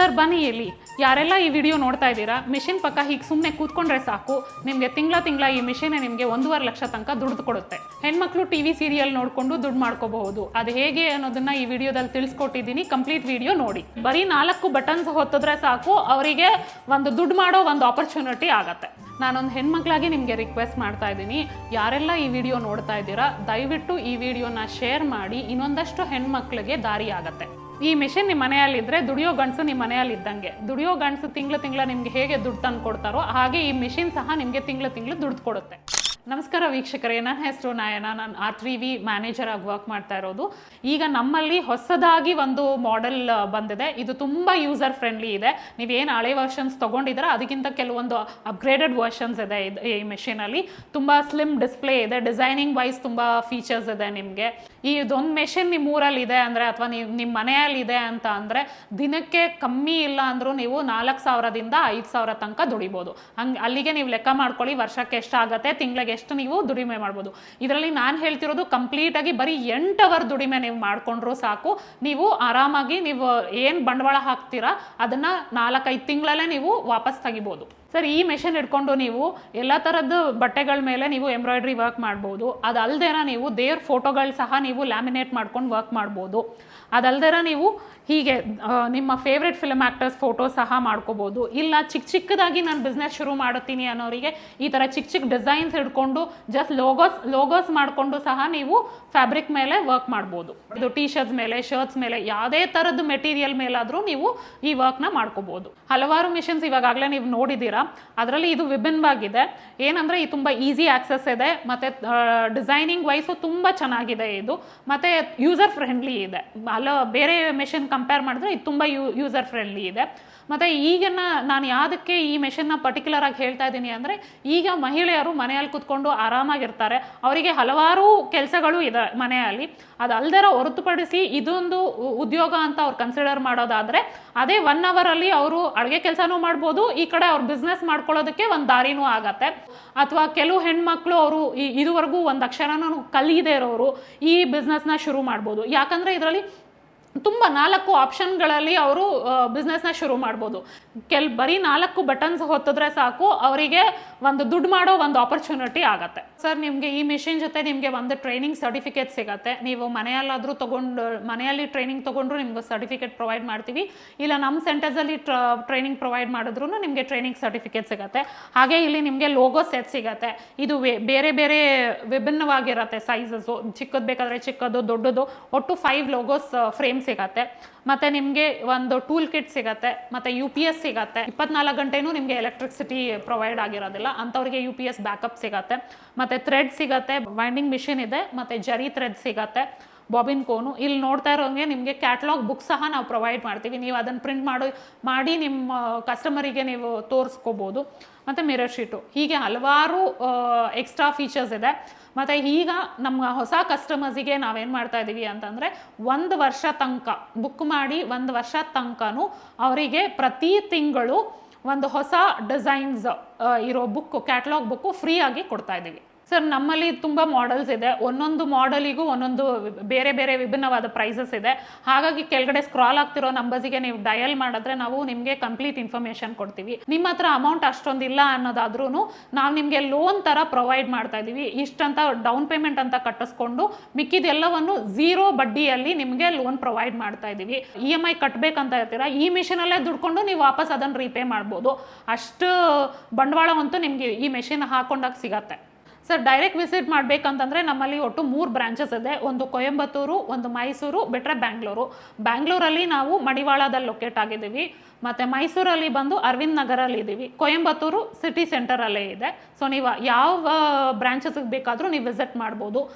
Sir, ಬನ್ನಿ ಇಲ್ಲಿ. ಯಾರೆಲ್ಲ ಈ ವಿಡಿಯೋ ನೋಡ್ತಾ ಇದ್ದೀರಾ, ಮಿಷಿನ್ ಪಕ್ಕ ಹೀಗೆ ಸುಮ್ಮನೆ ಕೂತ್ಕೊಂಡ್ರೆ ಸಾಕು. ನಿಮಗೆ ತಿಂಗಳ ತಿಂಗಳ ಈ ಮಿಷಿನ್ ನಿಮಗೆ ಒಂದೂವರೆ ಲಕ್ಷ ತನಕ ದುಡ್ಡು ಕೊಡುತ್ತೆ. ಹೆಣ್ಮಕ್ಳು ಟಿ ವಿ ಸೀರಿಯಲ್ ನೋಡಿಕೊಂಡು ದುಡ್ಡು ಮಾಡ್ಕೋಬಹುದು. ಅದು ಹೇಗೆ ಅನ್ನೋದನ್ನ ಈ ವಿಡಿಯೋದಲ್ಲಿ ತಿಳಿಸ್ಕೊಟ್ಟಿದ್ದೀನಿ. ಕಂಪ್ಲೀಟ್ ವಿಡಿಯೋ ನೋಡಿ. ಬರೀ ನಾಲ್ಕು ಬಟನ್ಸ್ ಹೊತ್ತಿದ್ರೆ ಸಾಕು, ಅವರಿಗೆ ಒಂದು ದುಡ್ಡು ಮಾಡೋ ಒಂದು ಆಪರ್ಚುನಿಟಿ ಆಗತ್ತೆ. ನಾನೊಂದು ಹೆಣ್ಮಕ್ಳಾಗಿ ನಿಮಗೆ ರಿಕ್ವೆಸ್ಟ್ ಮಾಡ್ತಾ ಇದ್ದೀನಿ. ಯಾರೆಲ್ಲ ಈ ವಿಡಿಯೋ ನೋಡ್ತಾ ಇದ್ದೀರಾ, ದಯವಿಟ್ಟು ಈ ವಿಡಿಯೋನ ಶೇರ್ ಮಾಡಿ. ಇನ್ನೊಂದಷ್ಟು ಹೆಣ್ಮಕ್ಳಿಗೆ ದಾರಿ ಆಗತ್ತೆ. ಈ ಮೆಷಿನ್ ನಿಮ್ಮ ಮನೆಯಲ್ಲಿದ್ದರೆ ದುಡಿಯೋ ಗಂಡಸು ನಿಮ್ಮ ಮನೆಯಲ್ಲಿ ಇದ್ದಂಗೆ ದುಡಿಯೋ ಗಂಡಸು ತಿಂಗಳು ತಿಂಗಳ ನಿಮಗೆ ಹೇಗೆ ದುಡ್ಡು ತಂದು ಕೊಡ್ತಾರೋ ಹಾಗೆ ಈ ಮೆಷಿನ್ ಸಹ ನಿಮಗೆ ತಿಂಗಳು ತಿಂಗಳು ದುಡ್ಡು ಕೊಡುತ್ತೆ. ನಮಸ್ಕಾರ ವೀಕ್ಷಕರೇ, ನನ್ನ ಹೆಸರು ನಾಯನ, ನಾನು ಆರ್ ಟಿ ವಿ ಮ್ಯಾನೇಜರ್ ಆಗಿ ವರ್ಕ್ ಮಾಡ್ತಾ ಇರೋದು. ಈಗ ನಮ್ಮಲ್ಲಿ ಹೊಸದಾಗಿ ಒಂದು ಮಾಡೆಲ್ ಬಂದಿದೆ. ಇದು ತುಂಬ ಯೂಸರ್ ಫ್ರೆಂಡ್ಲಿ ಇದೆ. ನೀವೇನು ಹಳೆ ವರ್ಷನ್ಸ್ ತೊಗೊಂಡಿದ್ದೀರ, ಅದಕ್ಕಿಂತ ಕೆಲವೊಂದು ಅಪ್ಗ್ರೇಡೆಡ್ ವರ್ಷನ್ಸ್ ಇದು ಈ ಮೆಷಿನಲ್ಲಿ ತುಂಬ ಸ್ಲಿಮ್ ಡಿಸ್ಪ್ಲೇ ಇದೆ. ಡಿಸೈನಿಂಗ್ ವೈಸ್ ತುಂಬ ಫೀಚರ್ಸ್ ಇದೆ ನಿಮಗೆ. ಈ ಇದೊಂದು ಮೆಷಿನ್ ನಿಮ್ಮ ಊರಲ್ಲಿ ಇದೆ ಅಂದರೆ ಅಥವಾ ನೀವು ನಿಮ್ಮ ಮನೆಯಲ್ಲಿ ಇದೆ ಅಂತ ಅಂದರೆ ದಿನಕ್ಕೆ ಕಮ್ಮಿ ಇಲ್ಲ ಅಂದರೂ ನೀವು ನಾಲ್ಕು ಸಾವಿರದಿಂದ ಐದು ಸಾವಿರ ತನಕ ದುಡಿಬೋದು. ಹಂಗೆ ಅಲ್ಲಿಗೆ ನೀವು ಲೆಕ್ಕ ಮಾಡ್ಕೊಳ್ಳಿ, ವರ್ಷಕ್ಕೆ ಎಷ್ಟಾಗತ್ತೆ ತಿಂಗಳಿಗೆ ಎಷ್ಟು ನೀವು ದುಡಿಮೆ ಮಾಡ್ಬೋದು. ಇದರಲ್ಲಿ ನಾನು ಹೇಳ್ತಿರೋದು ಕಂಪ್ಲೀಟಾಗಿ ಬರೀ ಎಂಟು ಅವರ್ ದುಡಿಮೆ ನೀವು ಮಾಡಿಕೊಂಡ್ರೂ ಸಾಕು. ನೀವು ಆರಾಮಾಗಿ ನೀವು ಏನು ಬಂಡವಾಳ ಹಾಕ್ತೀರಾ, ಅದನ್ನು ನಾಲ್ಕೈದು ತಿಂಗಳಲ್ಲೇ ನೀವು ವಾಪಸ್ ತೆಗಿಬೋದು. ಸರ್, ಈ ಮೆಷಿನ್ ಇಟ್ಕೊಂಡು ನೀವು ಎಲ್ಲ ಥರದ್ದು ಬಟ್ಟೆಗಳ ಮೇಲೆ ನೀವು ಎಂಬ್ರಾಯ್ಡ್ರಿ ವರ್ಕ್ ಮಾಡ್ಬೋದು. ಅದಲ್ದೇನ ನೀವು ದೇವ್ರ ಫೋಟೋಗಳು ಸಹ ನೀವು ಲ್ಯಾಮಿನೇಟ್ ಮಾಡ್ಕೊಂಡು ವರ್ಕ್ ಮಾಡ್ಬೋದು. ಅದಲ್ದೇನ ನೀವು ಹೀಗೆ ನಿಮ್ಮ ಫೇವ್ರೆಟ್ ಫಿಲಮ್ ಆ್ಯಕ್ಟರ್ಸ್ ಫೋಟೋ ಸಹ ಮಾಡ್ಕೋಬೋದು. ಇಲ್ಲ ಚಿಕ್ಕ ಚಿಕ್ಕದಾಗಿ ನಾನು ಬಿಸ್ನೆಸ್ ಶುರು ಮಾಡುತ್ತೀನಿ ಅನ್ನೋರಿಗೆ ಈ ಥರ ಚಿಕ್ಕ ಚಿಕ್ಕ ಡಿಸೈನ್ಸ್ ಇಟ್ಕೊಂಡು ಜಸ್ಟ್ ಲೋಗೋಸ್ ಲೋಗೋಸ್ ಮಾಡಿಕೊಂಡು ಸಹ ನೀವು ಫ್ಯಾಬ್ರಿಕ್ ಮೇಲೆ ವರ್ಕ್ ಮಾಡ್ಬೋದು. ಇದು ಟೀ ಶರ್ಟ್ಸ್ ಮೇಲೆ ಶರ್ಟ್ಸ್ ಮೇಲೆ, ಯಾವುದೇ ಥರದ ಮೆಟೀರಿಯಲ್ ಮೇಲಾದರೂ ನೀವು ಈ ವರ್ಕ್ನ ಮಾಡ್ಕೋಬೋದು. ಹಲವಾರು ಮಿಷನ್ಸ್ ಇವಾಗಲೇ ನೀವು ನೋಡಿದ್ದೀರಾ? ಅದರಲ್ಲಿ ಇದು ವಿಭಿನ್ನವಾಗಿದೆ. ಏನಂದರೆ ಇದು ತುಂಬ ಈಸಿ ಆಕ್ಸೆಸ್ ಇದೆ. ಮತ್ತು ಡಿಸೈನಿಂಗ್ ವೈಸು ತುಂಬ ಚೆನ್ನಾಗಿದೆ ಇದು. ಮತ್ತು ಯೂಸರ್ ಫ್ರೆಂಡ್ಲಿ ಇದೆ. ಅಲ್ಲ, ಬೇರೆ ಮೆಷಿನ್ ಕಂಪೇರ್ ಮಾಡಿದ್ರೆ ಇದು ತುಂಬ ಯೂ ಯೂಸರ್ ಫ್ರೆಂಡ್ಲಿ ಇದೆ. ಮತ್ತು ಈಗಿನ ನಾನು ಯಾವುದಕ್ಕೆ ಈ ಮೆಷಿನ್ನ ಪರ್ಟಿಕ್ಯುಲರ್ ಆಗಿ ಹೇಳ್ತಾ ಇದ್ದೀನಿ ಅಂದರೆ, ಈಗ ಮಹಿಳೆಯರು ಮನೆಯಲ್ಲಿ ಕೂತ್ಕೊಂಡು ಆರಾಮಾಗಿರ್ತಾರೆ. ಅವರಿಗೆ ಹಲವಾರು ಕೆಲಸಗಳು ಇದೆ ಮನೆಯಲ್ಲಿ. ಅದು ಅಲ್ದರ ಹೊರತುಪಡಿಸಿ ಇದೊಂದು ಉದ್ಯೋಗ ಅಂತ ಅವ್ರು ಕನ್ಸಿಡರ್ ಮಾಡೋದಾದರೆ, ಅದೇ ಒನ್ ಅವರಲ್ಲಿ ಅವರು ಅಡುಗೆ ಕೆಲಸನೂ ಮಾಡ್ಬೋದು, ಈ ಕಡೆ ಅವ್ರ ಬಿಸ್ನೆಸ್ ಮಾಡ್ಕೊಳ್ಳೋದಕ್ಕೆ ಒಂದು ದಾರಿನೂ ಆಗತ್ತೆ. ಅಥವಾ ಕೆಲವು ಹೆಣ್ಮಕ್ಳು ಅವರು ಇದುವರೆಗೂ ಒಂದು ಅಕ್ಷರನೂ ಕಲಿಯದೇ ಇರೋರು ಈ ಬಿಸ್ನೆಸ್ನ ಶುರು ಮಾಡ್ಬೋದು. ಯಾಕಂದರೆ ಇದರಲ್ಲಿ ತುಂಬ ನಾಲ್ಕು ಆಪ್ಷನ್ಗಳಲ್ಲಿ ಅವರು ಬಿಸ್ನೆಸ್ನ ಶುರು ಮಾಡ್ಬೋದು. ಕೆಲ್, ಬರೀ ನಾಲ್ಕು ಬಟನ್ಸ್ ಹೊತ್ತಿದ್ರೆ ಸಾಕು, ಅವರಿಗೆ ಒಂದು ದುಡ್ಡು ಮಾಡೋ ಒಂದು ಆಪರ್ಚುನಿಟಿ ಆಗುತ್ತೆ. ಸರ್, ನಿಮಗೆ ಈ ಮಿಷಿನ್ ಜೊತೆ ನಿಮಗೆ ಒಂದು ಟ್ರೈನಿಂಗ್ ಸರ್ಟಿಫಿಕೇಟ್ ಸಿಗುತ್ತೆ. ನೀವು ಮನೆಯಲ್ಲಾದರೂ ತೊಗೊಂಡು, ಮನೆಯಲ್ಲಿ ಟ್ರೈನಿಂಗ್ ತೊಗೊಂಡ್ರು ನಿಮ್ಗೆ ಸರ್ಟಿಫಿಕೇಟ್ ಪ್ರೊವೈಡ್ ಮಾಡ್ತೀವಿ. ಇಲ್ಲ ನಮ್ಮ ಸೆಂಟರ್ಸಲ್ಲಿ ಟ್ರೈನಿಂಗ್ ಪ್ರೊವೈಡ್ ಮಾಡಿದ್ರು ನಿಮಗೆ ಟ್ರೈನಿಂಗ್ ಸರ್ಟಿಫಿಕೇಟ್ ಸಿಗುತ್ತೆ. ಹಾಗೆ ಇಲ್ಲಿ ನಿಮಗೆ ಲೋಗೋ ಸೆಟ್ ಸಿಗುತ್ತೆ. ಇದು ಬೇರೆ ಬೇರೆ ವಿಭಿನ್ನವಾಗಿರತ್ತೆ ಸೈಜಸ್ಸು ಚಿಕ್ಕದು ಬೇಕಾದರೆ ಚಿಕ್ಕದು, ದೊಡ್ಡದು, ಒಟ್ಟು ಫೈವ್ ಲೋಗೋಸ್ ಫ್ರೇಮ್ ಸಿಗತ್ತೆ. ಮತ್ತೆ ನಿಮಗೆ ಒಂದು ಟೂಲ್ ಕಿಟ್ ಸಿಗತ್ತೆ, ಮತ್ತೆ ಯು ಪಿ ಎಸ್ ಸಿಗತ್ತೆ. ಇಪ್ಪತ್ನಾಲ್ಕು ಗಂಟೆನೂ ನಿಮಗೆ ಎಲೆಕ್ಟ್ರಿಸಿಟಿ ಪ್ರೊವೈಡ್ ಆಗಿರೋದಿಲ್ಲ. ಅಂಥವ್ರಿಗೆ ಯು ಪಿ ಎಸ್ ಬ್ಯಾಕಪ್ ಸಿಗತ್ತೆ. ಮತ್ತೆ ಥ್ರೆಡ್ ಸಿಗತ್ತೆ ವೈಂಡಿಂಗ್ ಮಿಷಿನ್ ಇದೆ, ಮತ್ತೆ ಜರಿ ಥ್ರೆಡ್ ಸಿಗತ್ತೆ. Bobbin cone. ಇಲ್ಲಿ ನೋಡ್ತಾ ಇರೋಂಗೆ ನಿಮಗೆ ಕ್ಯಾಟ್ಲಾಗ್ ಬುಕ್ ಸಹ ನಾವು ಪ್ರೊವೈಡ್ ಮಾಡ್ತೀವಿ. ನೀವು ಅದನ್ನು ಪ್ರಿಂಟ್ ಮಾಡೋ, ಮಾಡಿ ನಿಮ್ಮ ಕಸ್ಟಮರಿಗೆ ನೀವು ತೋರಿಸ್ಕೋಬೋದು. ಮತ್ತು ಮಿರರ್ ಶೀಟು ಹೀಗೆ ಹಲವಾರು ಎಕ್ಸ್ಟ್ರಾ ಫೀಚರ್ಸ್ ಇದೆ. ಮತ್ತು ಈಗ ನಮ್ಮ ಹೊಸ ಕಸ್ಟಮರ್ಸಿಗೆ ನಾವೇನು ಮಾಡ್ತಾ ಇದ್ದೀವಿ ಅಂತಂದರೆ, ಒಂದು ವರ್ಷ ತನಕ ಬುಕ್ ಮಾಡಿ ಒಂದು ವರ್ಷ ತನಕನೂ ಅವರಿಗೆ ಪ್ರತಿ ತಿಂಗಳು ಒಂದು ಹೊಸ ಡಿಸೈನ್ಸ್ ಇರೋ ಬುಕ್ ಕ್ಯಾಟ್ಲಾಗ್ ಬುಕ್ಕು ಫ್ರೀ ಆಗಿ ಕೊಡ್ತಾ ಇದ್ದೀವಿ ಸರ್, ನಮ್ಮಲ್ಲಿ ತುಂಬ ಮಾಡೆಲ್ಸ್ ಇದೆ. ಒಂದೊಂದು ಮಾಡೆಲಿಗೂ ಒಂದೊಂದು ಬೇರೆ ಬೇರೆ ವಿಭಿನ್ನವಾದ ಪ್ರೈಸಸ್ ಇದೆ. ಹಾಗಾಗಿ ಕೆಳಗಡೆ ಸ್ಕ್ರಾಲ್ ಆಗ್ತಿರೋ ನಂಬರ್ಸಿಗೆ ನೀವು ಡಯಲ್ ಮಾಡಿದ್ರೆ ನಾವು ನಿಮಗೆ ಕಂಪ್ಲೀಟ್ ಇನ್ಫಾರ್ಮೇಷನ್ ಕೊಡ್ತೀವಿ. ನಿಮ್ಮ ಹತ್ರ ಅಮೌಂಟ್ ಅಷ್ಟೊಂದಿಲ್ಲ ಅನ್ನೋದಾದ್ರೂ ನಾವು ನಿಮಗೆ ಲೋನ್ ಥರ ಪ್ರೊವೈಡ್ ಮಾಡ್ತಾ ಇದ್ದೀವಿ. ಇಷ್ಟಂತ ಡೌನ್ ಪೇಮೆಂಟ್ ಅಂತ ಕಟ್ಟಿಸ್ಕೊಂಡು ಮಿಕ್ಕಿದೆಲ್ಲವನ್ನು ಝೀರೋ ಬಡ್ಡಿಯಲ್ಲಿ ನಿಮಗೆ ಲೋನ್ ಪ್ರೊವೈಡ್ ಮಾಡ್ತಾ ಇದ್ದೀವಿ. ಇ ಎಂ ಐ ಕಟ್ಟಬೇಕಂತ ಇರ್ತೀರಾ ಈ ಮಿಷಿನಲ್ಲೇ ದುಡ್ಕೊಂಡು ನೀವು ವಾಪಸ್ ಅದನ್ನು ರೀಪೇ ಮಾಡ್ಬೋದು. ಅಷ್ಟು ಬಂಡವಾಳವಂತೂ ನಿಮಗೆ ಈ ಮೆಷಿನ್ ಹಾಕೊಂಡಾಗ ಸಿಗತ್ತೆ. ಸರ್ ಡೈರೆಕ್ಟ್ ವಿಸಿಟ್ ಮಾಡಬೇಕಂತಂದರೆ ನಮ್ಮಲ್ಲಿ ಒಟ್ಟು ಮೂರು ಬ್ರಾಂಚಸ್ ಇದೆ. ಒಂದು ಕೊಯಂಬತ್ತೂರು, ಒಂದು ಮೈಸೂರು ಬಿಟ್ಟರೆ ಬ್ಯಾಂಗ್ಳೂರು. ಬ್ಯಾಂಗ್ಳೂರಲ್ಲಿ ನಾವು ಮಡಿವಾಳದಲ್ಲಿ ಲೊಕೇಟ್ ಆಗಿದ್ದೀವಿ. ಮತ್ತು ಮೈಸೂರಲ್ಲಿ ಬಂದು ಅರವಿಂದ್ ನಗರಲ್ಲಿ ಇದ್ದೀವಿ. ಕೊಯಂಬತ್ತೂರು ಸಿಟಿ ಸೆಂಟರಲ್ಲೇ ಇದೆ. ಸೊ ನೀವು ಯಾವ ಬ್ರಾಂಚಸ್ಗೆ ಬೇಕಾದರೂ ನೀವು ವಿಸಿಟ್ ಮಾಡ್ಬೋದು.